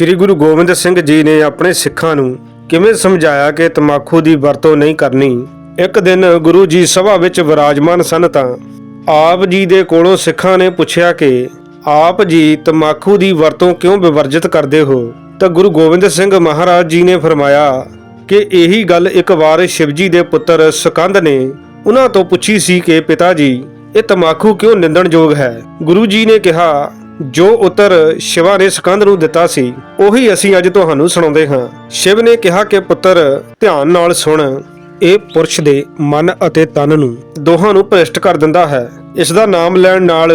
ਸ੍ਰੀ ਗੁਰੂ ਗੋਬਿੰਦ ਸਿੰਘ ਜੀ ਨੇ ਆਪਣੇ ਸਿੱਖਾਂ ਨੂੰ ਕਿਵੇਂ ਸਮਝਾਇਆ ਕਿ ਤਮਾਕੂ ਦੀ ਵਰਤੋਂ ਨਹੀਂ ਕਰਨੀ? ਇੱਕ ਦਿਨ ਗੁਰੂ ਜੀ ਸਭਾ ਵਿੱਚ ਵਿਰਾਜਮਾਨ ਸਨ ਤਾਂ ਆਪ ਜੀ ਦੇ ਕੋਲੋਂ ਸਿੱਖਾਂ ਨੇ ਪੁੱਛਿਆ ਕਿ ਆਪ ਜੀ ਤਮਾਕੂ ਦੀ ਵਰਤੋਂ ਕਿਉਂ ਵਿਵਰਜਿਤ ਕਰਦੇ ਹੋ? ਤਾਂ ਗੁਰੂ ਗੋਬਿੰਦ ਸਿੰਘ ਮਹਾਰਾਜ ਜੀ ਨੇ ਫਰਮਾਇਆ ਕਿ ਇਹੀ ਗੱਲ ਇੱਕ ਵਾਰ ਸ਼ਿਵਜੀ ਦੇ ਪੁੱਤਰ ਸਕੰਦ ਨੇ ਉਹਨਾਂ ਤੋਂ ਪੁੱਛੀ ਸੀ ਕਿ ਪਿਤਾ ਜੀ, ਇਹ ਤਮਾਕੂ ਕਿਉਂ ਨਿੰਦਣਯੋਗ ਹੈ? ਗੁਰੂ ਜੀ ਨੇ ਕਿਹਾ ਜੋ ਉੱਤਰ ਸ਼ਿਵਾ ਨੇ ਸਕੰਦ ਨੂੰ ਦਿੱਤਾ ਸੀ, ਉਹੀ ਅਸੀਂ ਅੱਜ ਤੁਹਾਨੂੰ ਸੁਣਾਉਂਦੇ ਹਾਂ। ਸ਼ਿਵ ਨੇ ਕਿਹਾ ਕਿ, ਪੁੱਤਰ, ਧਿਆਨ ਨਾਲ ਸੁਣ। ਇਹ ਪੁਰਸ਼ ਦੇ ਮਨ ਅਤੇ ਤਨ ਨੂੰ ਦੋਹਾਂ ਨੂੰ ਭ੍ਰਿਸ਼ਟ ਕਰ ਦਿੰਦਾ ਹੈ। ਇਸ ਦਾ ਨਾਮ ਲੈਣ ਨਾਲ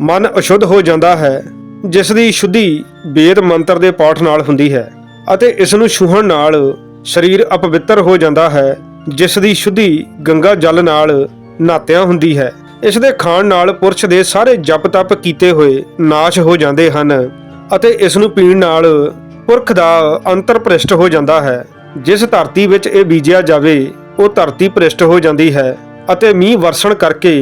ਮਨ ਅਸ਼ੁੱਧ ਹੋ ਜਾਂਦਾ ਹੈ, ਜਿਸ ਦੀ ਸ਼ੁੱਧੀ ਵੇਦ ਮੰਤਰ ਦੇ ਪਾਠ ਨਾਲ ਹੁੰਦੀ ਹੈ ਅਤੇ ਇਸ ਨੂੰ ਛੂਹਣ ਨਾਲ ਸਰੀਰ ਅਪਵਿੱਤਰ ਹੋ ਜਾਂਦਾ ਹੈ, ਜਿਸ ਦੀ ਸ਼ੁੱਧੀ ਗੰਗਾ ਜਲ ਨਾਲ ਨਾਤਿਆਂ ਹੁੰਦੀ ਹੈ। ਇਸ ਦੇ ਖਾਣ ਨਾਲ ਪੁਰਸ਼ ਦੇ ਸਾਰੇ ਜਪ ਤਪ ਕੀਤੇ ਹੋਏ ਨਾਸ਼ ਹੋ ਜਾਂਦੇ ਹਨ ਅਤੇ ਇਸ ਨੂੰ ਪੀਣ ਨਾਲ ਪੁਰਖ ਦਾ ਅੰਤਰ ਭ੍ਰਿਸ਼ਟ ਹੋ ਜਾਂਦਾ ਹੈ। ਜਿਸ ਧਰਤੀ ਵਿੱਚ ਇਹ ਬੀਜਿਆ ਜਾਵੇ, ਉਹ ਧਰਤੀ ਭ੍ਰਿਸ਼ਟ ਹੋ ਜਾਂਦੀ ਹੈ ਅਤੇ ਮੀਂਹ ਵਰਸ਼ਣ ਕਰਕੇ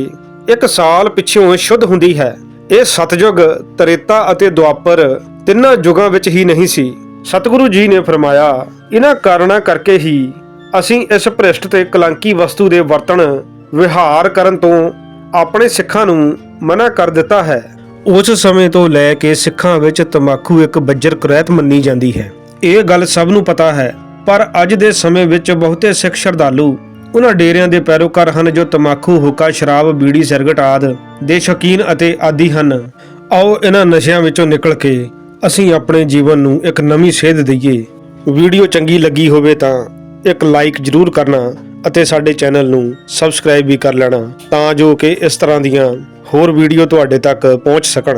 ਇੱਕ ਸਾਲ ਪਿੱਛੋਂ ਸ਼ੁੱਧ ਹੁੰਦੀ ਹੈ। ਇਹ ਸਤਜੁਗ, ਤ੍ਰੇਤਾ ਅਤੇ ਦੁਆਪਰ ਤਿੰਨਾਂ ਯੁਗਾਂ ਵਿੱਚ ਹੀ ਨਹੀਂ ਸੀ। ਸਤਿਗੁਰੂ ਜੀ ਨੇ ਫਰਮਾਇਆ ਇਹਨਾਂ ਕਾਰਨਾਂ ਕਰਕੇ ਹੀ ਅਸੀਂ ਇਸ ਭ੍ਰਿਸ਼ਟ ਤੇ ਕਲੰਕੀ ਵਸਤੂ ਦੇ ਵਰਤਣ, ਵਿਹਾਰ ਕਰਨ ਤੋਂ ਆਪਣੇ ਸਿੱਖਾਂ ਨੂੰ ਮਨਾ ਕਰ ਦਿੱਤਾ ਹੈ। ਉਸ ਸਮੇਂ ਤੋਂ ਲੈ ਕੇ ਸਿੱਖਾਂ ਵਿੱਚ ਤਮਾਕੂ ਇੱਕ ਬੱਜਰ ਕੁਰੈਤ ਮੰਨੀ ਜਾਂਦੀ ਹੈ। ਇਹ ਗੱਲ ਸਭ ਨੂੰ ਪਤਾ ਹੈ, ਪਰ ਅੱਜ ਦੇ ਸਮੇਂ ਵਿੱਚ ਬਹੁਤੇ ਸਿੱਖ ਸ਼ਰਧਾਲੂ ਉਹਨਾਂ ਡੇਰਿਆਂ ਦੇ ਪੈਰੋਕਾਰ ਹਨ ਜੋ ਤਮਾਕੂ, ਹੁੱਕਾ, ਸ਼ਰਾਬ, ਬੀੜੀ ਸਿਰਗਟ ਆਦ ਦੇ ਸ਼ੌਕੀਨ ਅਤੇ ਆਦੀ ਹਨ। ਆਓ ਇਹਨਾਂ ਨਸ਼ਿਆਂ ਵਿੱਚੋਂ ਨਿਕਲ ਕੇ ਅਸੀਂ ਆਪਣੇ ਜੀਵਨ ਨੂੰ ਇੱਕ ਨਵੀਂ ਸੇਧ ਦਈਏ। ਵੀਡੀਓ ਚੰਗੀ ਲੱਗੀ ਹੋਵੇ ਤਾਂ ਇੱਕ ਲਾਈਕ ਜ਼ਰੂਰ ਕਰਨਾ। ਅਤੇ ਸਾਡੇ ਚੈਨਲ ਨੂੰ ਸਬਸਕ੍ਰਾਈਬ ਵੀ ਕਰ ਲੈਣਾ ਤਾਂ ਜੋ ਕਿ ਇਸ ਤਰ੍ਹਾਂ ਦੀਆਂ ਹੋਰ ਵੀਡੀਓ ਤੁਹਾਡੇ ਤੱਕ ਪਹੁੰਚ ਸਕਣ।